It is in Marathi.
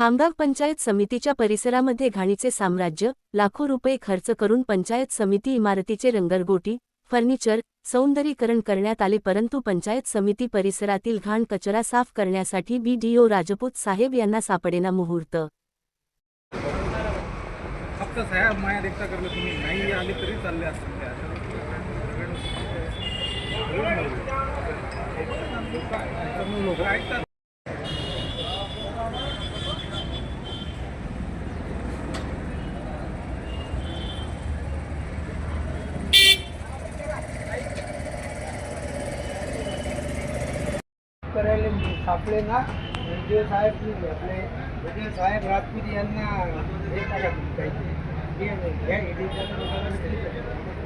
खामगाव पंचायत समितीच्या परिसरामध्ये घाणीचे साम्राज्य लाखो रुपये खर्च करून पंचायत समिती इमारतीचे रंगरगोटी फर्निचर सौंदर्यीकरण करण्यात आले परंतु पंचायत समिती परिसरातील घाण कचरा साफ करण्यासाठी बीडीओ राजपूत साहेब यांना सापडेना मुहूर्त फक्त साहेब माया देखता करलं तुम्ही नाही आले तरी चालले કરેલી સાંપડેના વીડિયો સાહેબની એટલે વીડિયો સાહેબ રાજપૂત એમના એ એડિટર